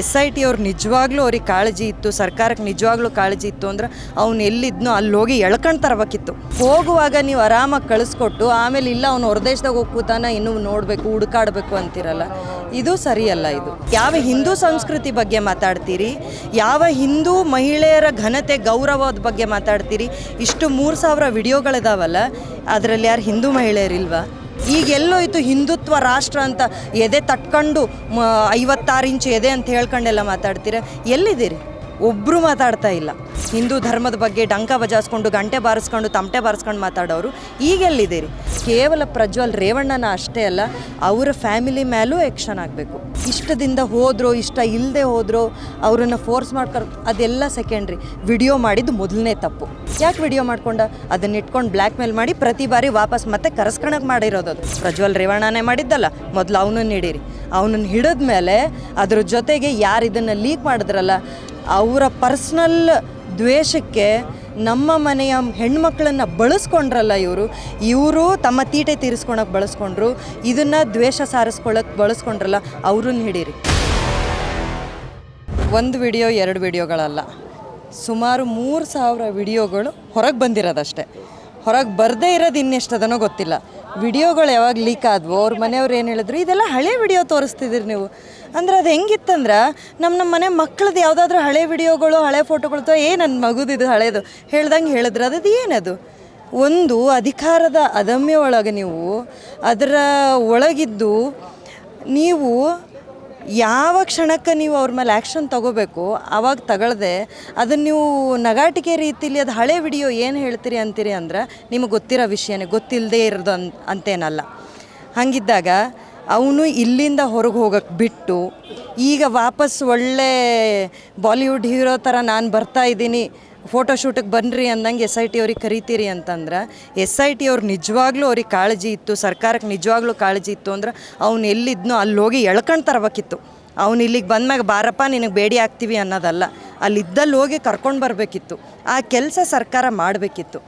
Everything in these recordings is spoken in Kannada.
ಎಸ್ ಐ ಟಿ ಅವ್ರು ನಿಜವಾಗ್ಲೂ ಅವ್ರಿಗೆ ಕಾಳಜಿ ಇತ್ತು, ಸರ್ಕಾರಕ್ಕೆ ನಿಜವಾಗ್ಲೂ ಕಾಳಜಿ ಇತ್ತು ಅಂದ್ರೆ ಅವ್ನು ಎಲ್ಲಿದ್ನೋ ಅಲ್ಲಿ ಹೋಗಿ ಎಳ್ಕೊಂಡು ತರಬೇಕಿತ್ತು. ಹೋಗುವಾಗ ನೀವು ಆರಾಮಾಗಿ ಕಳಿಸ್ಕೊಟ್ಟು ಆಮೇಲೆ ಇಲ್ಲ ಅವ್ನು ಹೊರದೇಶದಾಗ ಹೋಗಿ ಕೂತಾನ, ಇನ್ನೂ ನೋಡಬೇಕು, ಹುಡುಕಾಡಬೇಕು ಅಂತಿರಲ್ಲ. ಇದು ಸರಿಯಲ್ಲ ಇದು. ಯಾವ ಹಿಂದೂ ಸಂಸ್ಕೃತಿ ಬಗ್ಗೆ ಮಾತಾಡ್ತೀರಿ? ಯಾವ ಹಿಂದೂ ಮಹಿಳೆಯರ ಘನತೆ, ಗೌರವದ ಬಗ್ಗೆ ಮಾತಾಡ್ತೀರಿ? ಇಷ್ಟು ಮೂರು ಸಾವಿರ ವಿಡಿಯೋಗಳಿದಾವಲ್ಲ, ಅದರಲ್ಲಿ ಯಾರು ಹಿಂದೂ ಮಹಿಳೆಯರಿಲ್ವಾ? ಈಗ ಎಲ್ಲೋಯ್ತು ಹಿಂದುತ್ವ ರಾಷ್ಟ್ರ ಅಂತ. ಎದೆ ತಟ್ಕೊಂಡು ಐವತ್ತಾರು ಇಂಚು ಎದೆ ಅಂತ ಹೇಳ್ಕೊಂಡೆಲ್ಲ ಮಾತಾಡ್ತೀರ? ಎಲ್ಲಿದ್ದೀರಿ? ಒಬ್ಬರು ಮಾತಾಡ್ತಾ ಇಲ್ಲ. ಹಿಂದೂ ಧರ್ಮದ ಬಗ್ಗೆ ಡಂಕ ಬಜಾಸ್ಕೊಂಡು, ಗಂಟೆ ಬಾರಿಸ್ಕೊಂಡು, ತಮಟೆ ಬಾರಿಸ್ಕೊಂಡು ಮಾತಾಡೋರು. ಈಗೆಲ್ಲಿದ್ದೀರಿ ಕೇವಲ ಪ್ರಜ್ವಲ್ ರೇವಣ್ಣನ ಅಷ್ಟೇ ಅಲ್ಲ, ಅವರ ಫ್ಯಾಮಿಲಿ ಮೇಲೂ ಆ್ಯಕ್ಷನ್ ಆಗಬೇಕು. ಇಷ್ಟದಿಂದ ಹೋದ್ರೋ, ಇಷ್ಟ ಇಲ್ಲದೆ ಹೋದ್ರೋ, ಅವರನ್ನು ಫೋರ್ಸ್ ಮಾಡ್ಕೊ ಅದೆಲ್ಲ ಸೆಕೆಂಡ್ರಿ ವಿಡಿಯೋ ಮಾಡಿದ್ದು ಮೊದಲನೇ ತಪ್ಪು. ಯಾಕೆ ವಿಡಿಯೋ ಮಾಡ್ಕೊಂಡ? ಅದನ್ನ ಇಟ್ಕೊಂಡು ಬ್ಲ್ಯಾಕ್ ಮೇಲ್ ಮಾಡಿ ಪ್ರತಿ ಬಾರಿ ವಾಪಸ್ ಮತ್ತೆ ಕರೆಸ್ಕೊಳಕ್ಕೆ ಮಾಡಿರೋದು ಅದು. ಪ್ರಜ್ವಲ್ ರೇವಣ್ಣನೇ ಮಾಡಿದ್ದಲ್ಲ, ಮೊದಲು ಅವನನ್ನು ಹಿಡೀರಿ. ಅವನನ್ನು ಹಿಡಿದ ಮೇಲೆ ಅದ್ರ ಜೊತೆಗೆ ಯಾರು ಇದನ್ನು ಲೀಕ್ ಮಾಡಿದ್ರಲ್ಲ, ಅವರ ಪರ್ಸ್ನಲ್ ದ್ವೇಷಕ್ಕೆ ನಮ್ಮ ಮನೆಯ ಹೆಣ್ಮಕ್ಳನ್ನು ಬಳಸ್ಕೊಂಡ್ರಲ್ಲ ಇವರು ಇವರು ತಮ್ಮ ತೀಟೆ ತೀರಿಸ್ಕೊಳಕ್ಕೆ ಬಳಸ್ಕೊಂಡ್ರು, ಇದನ್ನು ದ್ವೇಷ ಸಾರಿಸ್ಕೊಳ್ಳೋಕೆ ಬಳಸ್ಕೊಂಡ್ರಲ್ಲ, ಅವ್ರನ್ನ ಹಿಡೀರಿ. ಒಂದು ವಿಡಿಯೋ, ಎರಡು ವಿಡಿಯೋಗಳಲ್ಲ. ಸುಮಾರು ಮೂರು ಸಾವಿರ ವಿಡಿಯೋಗಳು ಹೊರಗೆ ಬಂದಿರೋದಷ್ಟೇ. ಹೊರಗೆ ಬರದೇ ಇರೋದು ಇನ್ನೆಷ್ಟದನೋ ಗೊತ್ತಿಲ್ಲ. ವಿಡಿಯೋಗಳು ಯಾವಾಗ ಲೀಕ್ ಆದವು, ಅವ್ರ ಮನೆಯವ್ರು ಏನು ಹೇಳಿದ್ರು, ಇದೆಲ್ಲ ಹಳೆ ವಿಡಿಯೋ ತೋರಿಸ್ತಿದ್ದೀರಿ ನೀವು. ಅಂದ್ರೆ ಅದು ಹೆಂಗಿತ್ತಂದ್ರೆ ನಮ್ಮ ನಮ್ಮ ಮನೆ ಮಕ್ಳದ್ದು ಯಾವುದಾದ್ರೂ ಹಳೆ ವಿಡಿಯೋಗಳು, ಹಳೆ ಫೋಟೋಗಳು ಏ ನನ್ನ ಮಗುದಿದು ಹಳೇದು ಹೇಳ್ದಂಗೆ ಹೇಳಿದ್ರೆ ಅದು ಏನದು? ಒಂದು ಅಧಿಕಾರದ ಅದಮ್ಯ ಒಳಗೆ ನೀವು ಅದರ ಒಳಗಿದ್ದು ನೀವು ಯಾವ ಕ್ಷಣಕ್ಕೆ ನೀವು ಅವ್ರ ಮೇಲೆ ಆ್ಯಕ್ಷನ್ ತಗೋಬೇಕು ಆವಾಗ ತಗೊಳ್ದೆ ಅದನ್ನು ನೀವು ನಗಾಟಿಕೆ ರೀತಿಲಿ ಅದು ಹಳೆ ವಿಡಿಯೋ ಏನು ಹೇಳ್ತೀರಿ ಅಂತೀರಿ ಅಂದ್ರೆ ನಿಮಗೆ ಗೊತ್ತಿರೋ ವಿಷಯನೇ ಗೊತ್ತಿಲ್ಲದೆ ಇರೋದು ಅನ್ ಅಂತೇನಲ್ಲ. ಹಾಗಿದ್ದಾಗ ಅವನು ಇಲ್ಲಿಂದ ಹೊರಗೆ ಹೋಗಕ್ಕೆ ಬಿಟ್ಟು, ಈಗ ವಾಪಸ್ ಒಳ್ಳೆ ಬಾಲಿವುಡ್ ಹೀರೋ ಥರ ನಾನು ಬರ್ತಾ ಇದ್ದೀನಿ ಫೋಟೋಶೂಟಿಗೆ ಬನ್ನಿರಿ ಅಂದಂಗೆ ಎಸ್ ಐ ಟಿ ಅವ್ರಿಗೆ ಕರಿತೀರಿ ಅಂತಂದ್ರೆ ಎಸ್ ಐ ಟಿ ಅವ್ರು ನಿಜವಾಗ್ಲೂ ಅವ್ರಿಗೆ ಕಾಳಜಿ ಇತ್ತು ಸರ್ಕಾರಕ್ಕೆ ನಿಜವಾಗ್ಲೂ ಕಾಳಜಿ ಇತ್ತು ಅಂದ್ರೆ ಅವ್ನು ಎಲ್ಲಿದ್ನೋ ಅಲ್ಲಿ ಹೋಗಿ ಎಳ್ಕೊಂಡು ತರಬೇಕಿತ್ತು. ಅವ್ನು ಇಲ್ಲಿಗೆ ಬಂದ್ಮ್ಯಾಗ, ಬಾರಪ್ಪ, ನಿನಗೆ ಬೇಡಿ ಆಗ್ತೀವಿ ಅನ್ನೋದಲ್ಲ ಅಲ್ಲಿದ್ದಲ್ಲಿ ಹೋಗಿ ಕರ್ಕೊಂಡು ಬರಬೇಕಿತ್ತು. ಆ ಕೆಲಸ ಸರ್ಕಾರ ಮಾಡಬೇಕಿತ್ತು.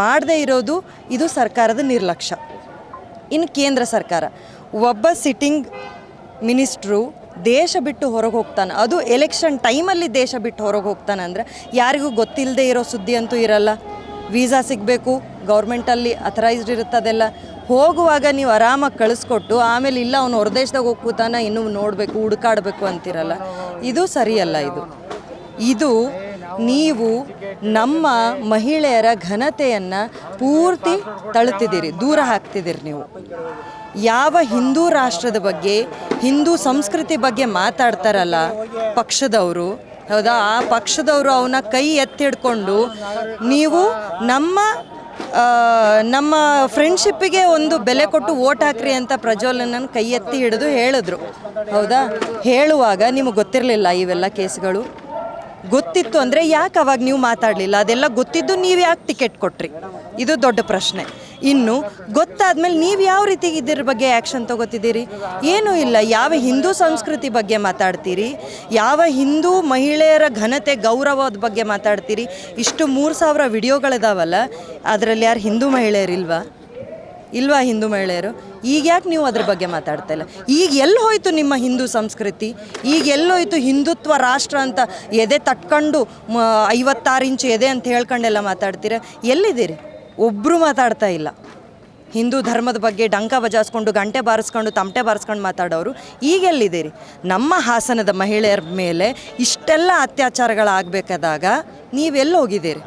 ಮಾಡದೇ ಇರೋದು ಇದು ಸರ್ಕಾರದ ನಿರ್ಲಕ್ಷ್ಯ. ಇನ್ನು ಕೇಂದ್ರ ಸರ್ಕಾರ. ಒಬ್ಬ ಸಿಟ್ಟಿಂಗ್ ಮಿನಿಸ್ಟ್ರು ದೇಶ ಬಿಟ್ಟು ಹೊರಗೆ ಹೋಗ್ತಾನೆ. ಅದು ಎಲೆಕ್ಷನ್ ಟೈಮಲ್ಲಿ ದೇಶ ಬಿಟ್ಟು ಹೊರಗೆ ಹೋಗ್ತಾನೆ ಅಂದರೆ ಯಾರಿಗೂ ಗೊತ್ತಿಲ್ಲದೆ ಇರೋ ಸುದ್ದಿ ಅಂತೂ ಇರಲ್ಲ. ವೀಸಾ ಸಿಗಬೇಕು ಗೌರ್ಮೆಂಟಲ್ಲಿ ಅಥರೈಸ್ಡ್ ಇರುತ್ತದೆಲ್ಲ ಹೋಗುವಾಗ ನೀವು ಆರಾಮಾಗಿ ಕಳಿಸ್ಕೊಟ್ಟು, ಆಮೇಲೆ ಇಲ್ಲ ಅವನು ಹೊರದೇಶದಾಗ ಹೋಗಿ ಕೂತಾನ, ಇನ್ನೂ ನೋಡಬೇಕು, ಹುಡುಕಾಡಬೇಕು ಅಂತಿರಲ್ಲ. ಇದು ಸರಿಯಲ್ಲ ಇದು. ಇದು ನೀವು ನಮ್ಮ ಮಹಿಳೆಯರ ಘನತೆಯನ್ನು ಪೂರ್ತಿ ತಳ್ತಿದ್ದೀರಿ, ದೂರ ಹಾಕ್ತಿದ್ದೀರಿ ನೀವು. ಯಾವ ಹಿಂದೂ ರಾಷ್ಟ್ರದ ಬಗ್ಗೆ, ಹಿಂದೂ ಸಂಸ್ಕೃತಿ ಬಗ್ಗೆ ಮಾತಾಡ್ತಾರಲ್ಲ, ಪಕ್ಷದವರು, ಹೌದಾ? ಆ ಪಕ್ಷದವರು ಅವನ ಕೈ ಎತ್ತಿ ಹಿಡ್ಕೊಂಡು ನೀವು ನಮ್ಮ ನಮ್ಮ ಫ್ರೆಂಡ್ಶಿಪ್ಪಿಗೆ ಒಂದು ಬೆಲೆ ಕೊಟ್ಟು ಓಟ್ ಹಾಕ್ರಿ ಅಂತ ಪ್ರಜ್ವಲನ ಕೈ ಎತ್ತಿ ಹಿಡಿದು ಹೇಳಿದ್ರು. ಹೌದಾ? ಹೇಳುವಾಗ ನಿಮಗೆ ಗೊತ್ತಿರಲಿಲ್ಲ ಇವೆಲ್ಲ ಕೇಸ್ಗಳು? ಗೊತ್ತಿತ್ತು ಅಂದರೆ ಯಾಕೆ ಅವಾಗ ನೀವು ಮಾತಾಡಲಿಲ್ಲ? ಅದೆಲ್ಲ ಗೊತ್ತಿದ್ದು ನೀವು ಯಾಕೆ ಟಿಕೆಟ್ ಕೊಟ್ರಿ? ಇದು ದೊಡ್ಡ ಪ್ರಶ್ನೆ. ಇನ್ನು ಗೊತ್ತಾದ್ಮೇಲೆ ನೀವು ಯಾವ ರೀತಿ ಇದ್ರ ಬಗ್ಗೆ ಆ್ಯಕ್ಷನ್ ತಗೋತಿದ್ದೀರಿ? ಏನೂ ಇಲ್ಲ. ಯಾವ ಹಿಂದೂ ಸಂಸ್ಕೃತಿ ಬಗ್ಗೆ ಮಾತಾಡ್ತೀರಿ? ಯಾವ ಹಿಂದೂ ಮಹಿಳೆಯರ ಘನತೆ, ಗೌರವದ ಬಗ್ಗೆ ಮಾತಾಡ್ತೀರಿ? ಇಷ್ಟು ಮೂರು ಸಾವಿರ ವಿಡಿಯೋಗಳಿದಾವಲ್ಲ, ಅದರಲ್ಲಿ ಯಾರು ಹಿಂದೂ ಮಹಿಳೆಯರಿಲ್ವಾ ಇಲ್ವಾ? ಹಿಂದೂ ಮಹಿಳೆಯರು? ಈಗ ಯಾಕೆ ನೀವು ಅದ್ರ ಬಗ್ಗೆ ಮಾತಾಡ್ತಾ ಇಲ್ಲ? ಈಗ ಎಲ್ಲಿ ಹೋಯ್ತು ನಿಮ್ಮ ಹಿಂದೂ ಸಂಸ್ಕೃತಿ? ಈಗ ಎಲ್ಲೋಯ್ತು ಹಿಂದುತ್ವ ರಾಷ್ಟ್ರ ಅಂತ ಎದೆ ತಟ್ಕೊಂಡು ಐವತ್ತಾರು ಇಂಚು ಎದೆ ಅಂತ ಹೇಳ್ಕೊಂಡೆಲ್ಲ ಮಾತಾಡ್ತೀರ? ಎಲ್ಲಿದ್ದೀರಿ? ಒಬ್ಬರು ಮಾತಾಡ್ತಾ ಇಲ್ಲ. ಹಿಂದೂ ಧರ್ಮದ ಬಗ್ಗೆ ಡಂಕ ಬಜಾಸ್ಕೊಂಡು, ಗಂಟೆ ಬಾರಿಸ್ಕೊಂಡು, ತಮಟೆ ಬಾರಿಸ್ಕೊಂಡು ಮಾತಾಡೋರು ಈಗೆಲ್ಲಿದ್ದೀರಿ ನಮ್ಮ ಹಾಸನದ ಮಹಿಳೆಯರ ಮೇಲೆ ಇಷ್ಟೆಲ್ಲ ಅತ್ಯಾಚಾರಗಳಾಗಬೇಕಾದಾಗ ನೀವೆಲ್ಲಿ ಹೋಗಿದ್ದೀರಿ?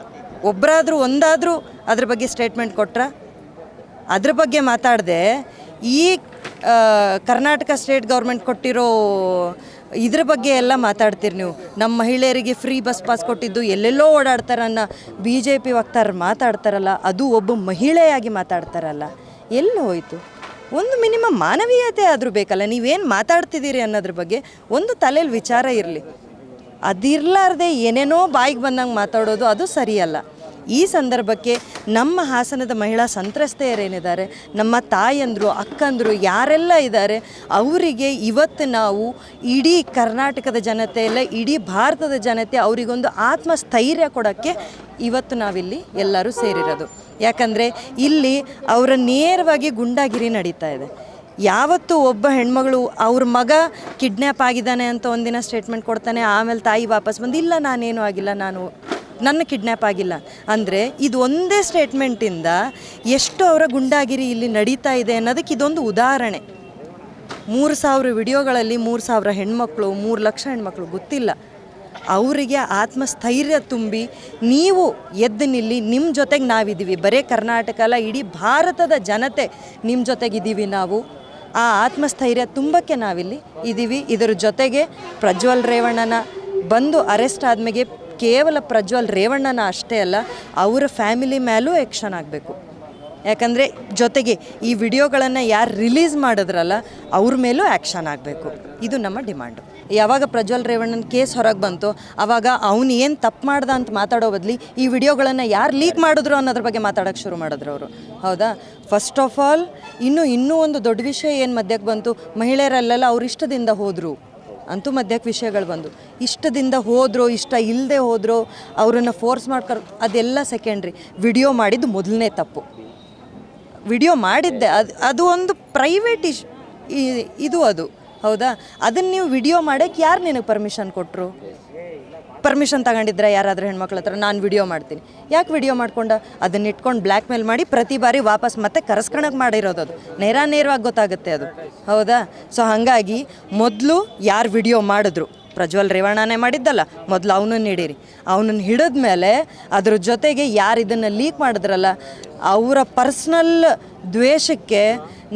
ಒಬ್ಬರಾದರೂ ಒಂದಾದರೂ ಅದ್ರ ಬಗ್ಗೆ ಸ್ಟೇಟ್ಮೆಂಟ್ ಕೊಟ್ರ? ಅದ್ರ ಬಗ್ಗೆ ಮಾತಾಡದೆ ಈ ಕರ್ನಾಟಕ ಸ್ಟೇಟ್ ಗೌರ್ಮೆಂಟ್ ಕೊಟ್ಟಿರೋ ಇದ್ರ ಬಗ್ಗೆ ಎಲ್ಲ ಮಾತಾಡ್ತೀರಿ ನೀವು. ನಮ್ಮ ಮಹಿಳೆಯರಿಗೆ ಫ್ರೀ ಬಸ್ ಪಾಸ್ ಕೊಟ್ಟಿದ್ದು ಎಲ್ಲೆಲ್ಲೋ ಓಡಾಡ್ತಾರನ್ನ ಬಿ ಜೆ ಪಿ ವಕ್ತಾರರು ಮಾತಾಡ್ತಾರಲ್ಲ, ಅದು ಒಬ್ಬ ಮಹಿಳೆಯಾಗಿ ಮಾತಾಡ್ತಾರಲ್ಲ. ಎಲ್ಲಿ ಹೋಯ್ತು? ಒಂದು ಮಿನಿಮಮ್ ಮಾನವೀಯತೆ ಆದರೂ ಬೇಕಲ್ಲ, ನೀವೇನು ಮಾತಾಡ್ತಿದ್ದೀರಿ ಅನ್ನೋದ್ರ ಬಗ್ಗೆ ಒಂದು ತಲೆಯಲ್ಲಿ ವಿಚಾರ ಇರಲಿ. ಅದಿರಲಾರ್ದೆ ಏನೇನೋ ಬಾಯಿಗೆ ಬಂದಂಗೆ ಮಾತಾಡೋದು ಅದು ಸರಿಯಲ್ಲ. ಈ ಸಂದರ್ಭಕ್ಕೆ ನಮ್ಮ ಹಾಸನದ ಮಹಿಳಾ ಸಂತ್ರಸ್ತೆಯರೇನಿದ್ದಾರೆ, ನಮ್ಮ ತಾಯಂದರು, ಅಕ್ಕಂದರು ಯಾರೆಲ್ಲ ಇದ್ದಾರೆ, ಅವರಿಗೆ ಇವತ್ತು ನಾವು ಇಡೀ ಕರ್ನಾಟಕದ ಜನತೆ ಎಲ್ಲ ಇಡೀ ಭಾರತದ ಜನತೆ ಅವರಿಗೊಂದು ಆತ್ಮಸ್ಥೈರ್ಯ ಕೊಡೋಕ್ಕೆ ಇವತ್ತು ನಾವಿಲ್ಲಿ ಎಲ್ಲರೂ ಸೇರಿರೋದು. ಯಾಕಂದರೆ ಇಲ್ಲಿ ಅವರ ನೇರವಾಗಿ ಗುಂಡಾಗಿರಿ ನಡೀತಾ ಇದೆ. ಯಾವತ್ತು ಒಬ್ಬ ಹೆಣ್ಮಗಳು ಅವ್ರ ಮಗ ಕಿಡ್ನ್ಯಾಪ್ ಆಗಿದ್ದಾನೆ ಅಂತ ಒಂದಿನ ಸ್ಟೇಟ್ಮೆಂಟ್ ಕೊಡ್ತಾನೆ, ಆಮೇಲೆ ತಾಯಿ ವಾಪಸ್ ಬಂದು, ಇಲ್ಲ, ನಾನೇನು ಆಗಿಲ್ಲ, ನಾನು ನನ್ನ ಕಿಡ್ನ್ಯಾಪ್ ಆಗಿಲ್ಲ. ಅಂದರೆ ಇದು ಒಂದೇ ಸ್ಟೇಟ್ಮೆಂಟಿಂದ ಎಷ್ಟು ಅವರ ಗುಂಡಾಗಿರಿ ಇಲ್ಲಿ ನಡೀತಾ ಇದೆ ಅನ್ನೋದಕ್ಕೆ ಇದೊಂದು ಉದಾಹರಣೆ. ಮೂರು ಸಾವಿರ ವಿಡಿಯೋಗಳಲ್ಲಿ ಮೂರು ಸಾವಿರ ಹೆಣ್ಮಕ್ಳು, ಮೂರು ಲಕ್ಷ ಹೆಣ್ಮಕ್ಳು ಗೊತ್ತಿಲ್ಲ. ಅವರಿಗೆ ಆತ್ಮಸ್ಥೈರ್ಯ ತುಂಬಿ ನೀವು ಎದ್ದು ನಿಲ್ಲಿ ನಿಮ್ಮ ಜೊತೆಗೆ ನಾವಿದ್ದೀವಿ. ಬರೀ ಕರ್ನಾಟಕ ಅಲ್ಲ, ಇಡೀ ಭಾರತದ ಜನತೆ ನಿಮ್ಮ ಜೊತೆಗಿದ್ದೀವಿ ನಾವು. ಆ ಆತ್ಮಸ್ಥೈರ್ಯ ತುಂಬಕ್ಕೆ ನಾವಿಲ್ಲಿ ಇದ್ದೀವಿ ಇದರ ಜೊತೆಗೆ ಪ್ರಜ್ವಲ್ ರೇವಣ್ಣನ ಬಂದು ಅರೆಸ್ಟ್ ಆದಮೇಲೆ ಕೇವಲ ಪ್ರಜ್ವಲ್ ರೇವಣ್ಣನ ಅಷ್ಟೇ ಅಲ್ಲ, ಅವರ ಫ್ಯಾಮಿಲಿ ಮೇಲೂ ಆ್ಯಕ್ಷನ್ ಆಗಬೇಕು. ಯಾಕಂದರೆ ಜೊತೆಗೆ ಈ ವಿಡಿಯೋಗಳನ್ನು ಯಾರು ರಿಲೀಸ್ ಮಾಡಿದ್ರಲ್ಲ, ಅವ್ರ ಮೇಲೂ ಆ್ಯಕ್ಷನ್ ಆಗಬೇಕು. ಇದು ನಮ್ಮ ಡಿಮ್ಯಾಂಡು ಯಾವಾಗ ಪ್ರಜ್ವಲ್ ರೇವಣ್ಣನ ಕೇಸ್ ಹೊರಗೆ ಬಂತು ಆವಾಗ ಅವನು ಏನು ತಪ್ಪು ಮಾಡ್ದ ಅಂತ ಮಾತಾಡೋ ಬದಲಿ ಈ ವಿಡಿಯೋಗಳನ್ನು ಯಾರು ಲೀಕ್ ಮಾಡಿದ್ರು ಅನ್ನೋದ್ರ ಬಗ್ಗೆ ಮಾತಾಡೋಕೆ ಶುರು ಮಾಡಿದ್ರು ಅವರು. ಹೌದಾ? ಫಸ್ಟ್ ಆಫ್ ಆಲ್ ಇನ್ನು ಇನ್ನೂ ಒಂದು ದೊಡ್ಡ ವಿಷಯ ಏನು ಮಧ್ಯಕ್ಕೆ ಬಂತು, ಮಹಿಳೆಯರಲ್ಲೆಲ್ಲ ಅವ್ರ ಇಷ್ಟದಿಂದ ಹೋದರು. ಅಂತೂ ಮಧ್ಯಕ್ಕೆ ವಿಷಯಗಳು ಬಂದು. ಇಷ್ಟದಿಂದ ಹೋದ್ರೋ, ಇಷ್ಟ ಇಲ್ಲದೆ ಹೋದ್ರೋ, ಅವರನ್ನು ಫೋರ್ಸ್ ಮಾಡ್ಕರ್ ಅದೆಲ್ಲ ಸೆಕೆಂಡ್ರಿ ವಿಡಿಯೋ ಮಾಡಿದ್ದು ಮೊದಲನೇ ತಪ್ಪು. ವಿಡಿಯೋ ಮಾಡಿದ್ದೆ. ಅದು ಅದು ಒಂದು ಪ್ರೈವೇಟ್ ಇಶ್ ಇದು ಅದು. ಹೌದಾ? ಅದನ್ನು ನೀವು ವಿಡಿಯೋ ಮಾಡೋಕ್ಕೆ ಯಾರು ನಿನಗೆ ಪರ್ಮಿಷನ್ ಕೊಟ್ಟರು ಪರ್ಮಿಷನ್ ತಗೊಂಡಿದ್ರೆ ಯಾರಾದರೂ ಹೆಣ್ಮಕ್ಳ ಹತ್ರ ನಾನು ವಿಡಿಯೋ ಮಾಡ್ತೀನಿ. ಯಾಕೆ ವಿಡಿಯೋ ಮಾಡ್ಕೊಂಡ? ಅದನ್ನ ಇಟ್ಕೊಂಡು ಬ್ಲ್ಯಾಕ್ ಮೇಲ್ ಮಾಡಿ ಪ್ರತಿ ಬಾರಿ ವಾಪಸ್ ಮತ್ತೆ ಕರೆಸ್ಕೊಳಕ್ಕೆ ಮಾಡಿರೋದು ಅದು. ನೇರ ನೇರವಾಗಿ ಗೊತ್ತಾಗುತ್ತೆ ಅದು. ಹೌದಾ? ಸೊ ಹಾಗಾಗಿ ಮೊದಲು ಯಾರು ವಿಡಿಯೋ ಮಾಡಿದ್ರು ಪ್ರಜ್ವಲ್ ರೇವಣ್ಣನೇ ಮಾಡಿದ್ದಲ್ಲ, ಮೊದಲು ಅವನನ್ನು ಹಿಡೀರಿ. ಅವನನ್ನು ಹಿಡಿದ ಮೇಲೆ ಅದ್ರ ಜೊತೆಗೆ ಯಾರು ಇದನ್ನು ಲೀಕ್ ಮಾಡಿದ್ರಲ್ಲ, ಅವರ ಪರ್ಸ್ನಲ್ ದ್ವೇಷಕ್ಕೆ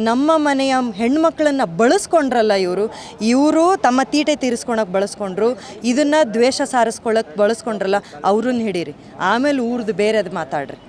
ನಮ್ಮ ಮನೆಯ ಹೆಣ್ಮಕ್ಳನ್ನ ಬಳಸ್ಕೊಂಡ್ರಲ್ಲ ಇವರು ಇವರು ತಮ್ಮ ತೀಟೆ ತೀರಿಸ್ಕೊಳಕ್ಕೆ ಬಳಸ್ಕೊಂಡ್ರು, ಇದನ್ನು ದ್ವೇಷ ಸಾರಿಸ್ಕೊಳ್ಳೋಕೆ ಬಳಸ್ಕೊಂಡ್ರಲ್ಲ, ಅವ್ರನ್ನ ಹಿಡೀರಿ. ಆಮೇಲೆ ಊರ್ದು ಬೇರೆದು ಮಾತಾಡ್ರಿ.